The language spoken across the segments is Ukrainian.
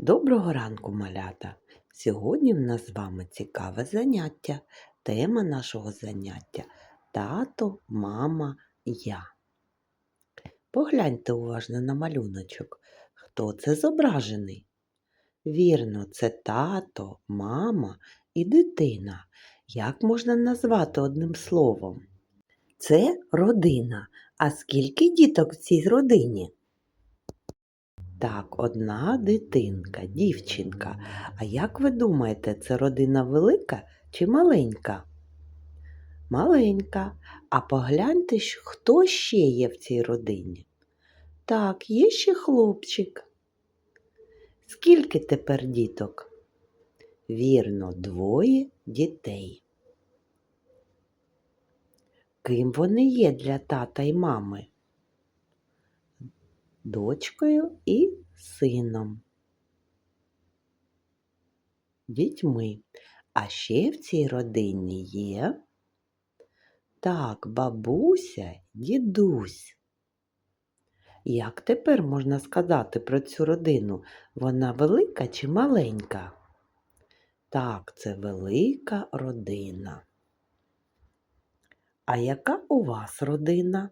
Доброго ранку, малята! Сьогодні в нас з вами цікаве заняття. Тема нашого заняття тато, мама, я. Погляньте уважно на малюночок. Хто це зображений? Вірно, це тато, мама і дитина. Як можна назвати одним словом? Це родина. А скільки діток в цій родині? Так, одна дитинка, дівчинка. А як ви думаєте, це родина велика чи маленька? Маленька. А погляньте, хто ще є в цій родині? Так, є ще хлопчик. Скільки тепер діток? Вірно, двоє дітей. Ким вони є для тата і мами? Дочкою і сином. Дітьми. А ще в цій родині є так, бабуся, дідусь. Як тепер можна сказати про цю родину? Вона велика чи маленька? Так, це велика родина. А яка у вас родина?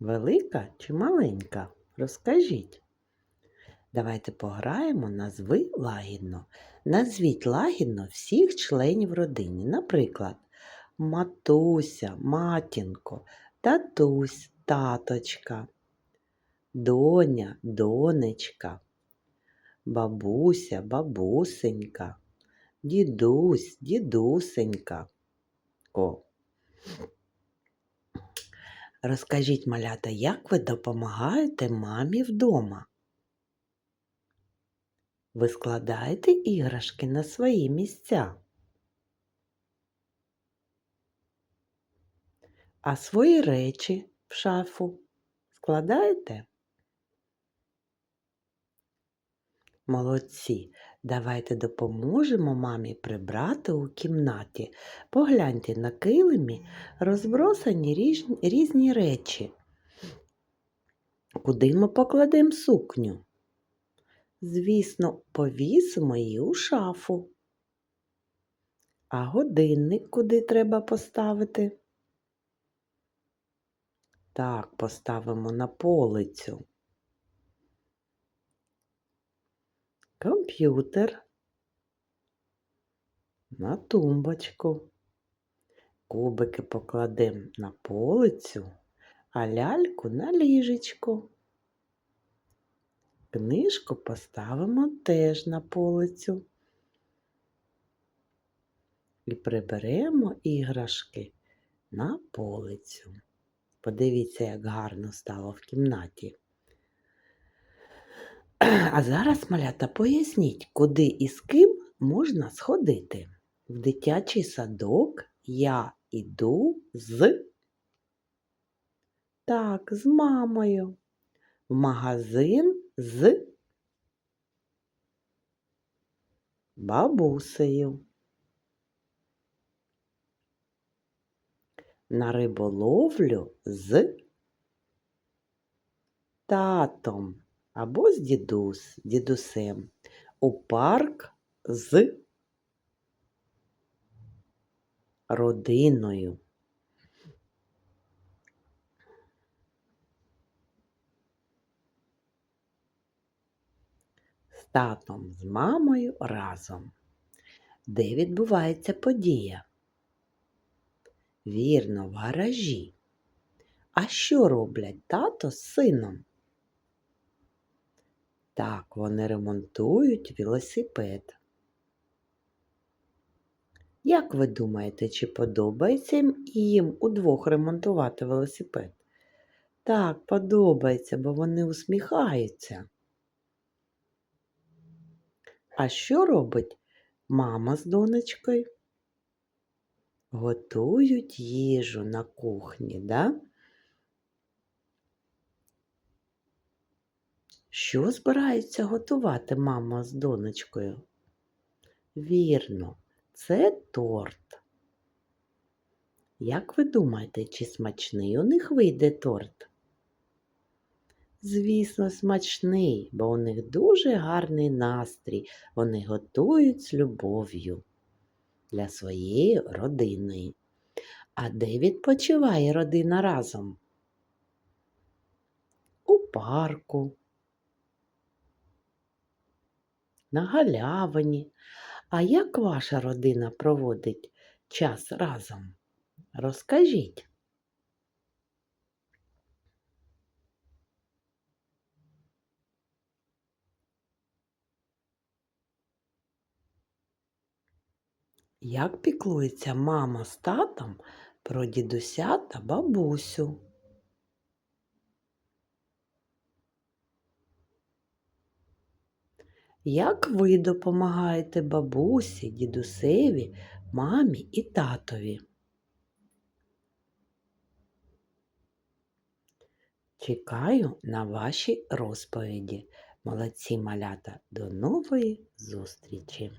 Велика чи маленька? Розкажіть. Давайте пограємо назви лагідно. Назвіть лагідно всіх членів родини. Наприклад, матуся, матінко, татусь, таточка, доня, донечка, бабуся, бабусенька, дідусь, дідусенька. Розкажіть, малята, як ви допомагаєте мамі вдома? Ви складаєте іграшки на свої місця. А свої речі в шафу складаєте? Молодці. Давайте допоможемо мамі прибрати у кімнаті. Погляньте на килимі розбросані різні, речі. Куди ми покладемо сукню? Звісно, повісимо її у шафу. А годинник куди треба поставити? Так, поставимо на полицю. Комп'ютер на тумбочку. Кубики покладемо на полицю, а ляльку на ліжечко. Книжку поставимо теж на полицю. І приберемо іграшки на полицю. Подивіться, як гарно стало в кімнаті. А зараз, малята, поясніть, куди і з ким можна сходити. В дитячий садок я іду з. Так, з мамою. В магазин з бабусею. На риболовлю з татом або з дідус, дідусем. У парк з родиною. З татом, з мамою разом. Де відбувається подія? Вірно, в гаражі. А що роблять тато з сином? Так, вони ремонтують велосипед. Як ви думаєте, чи подобається їм- удвох ремонтувати велосипед? Так, подобається, бо вони усміхаються. А що робить мама з донечкою? Готують їжу на кухні, да? Що збирається готувати мама з донечкою? Вірно, це торт. Як ви думаєте, чи смачний у них вийде торт? Звісно, смачний, бо у них дуже гарний настрій. Вони готують з любов'ю для своєї родини. А де відпочиває родина разом? У парку, на галявині. А як ваша родина проводить час разом? Розкажіть. Як піклується мама з татом про дідуся та бабусю? Як ви допомагаєте бабусі, дідусеві, мамі і татові? Чекаю на ваші розповіді. Молодці малята. До нової зустрічі!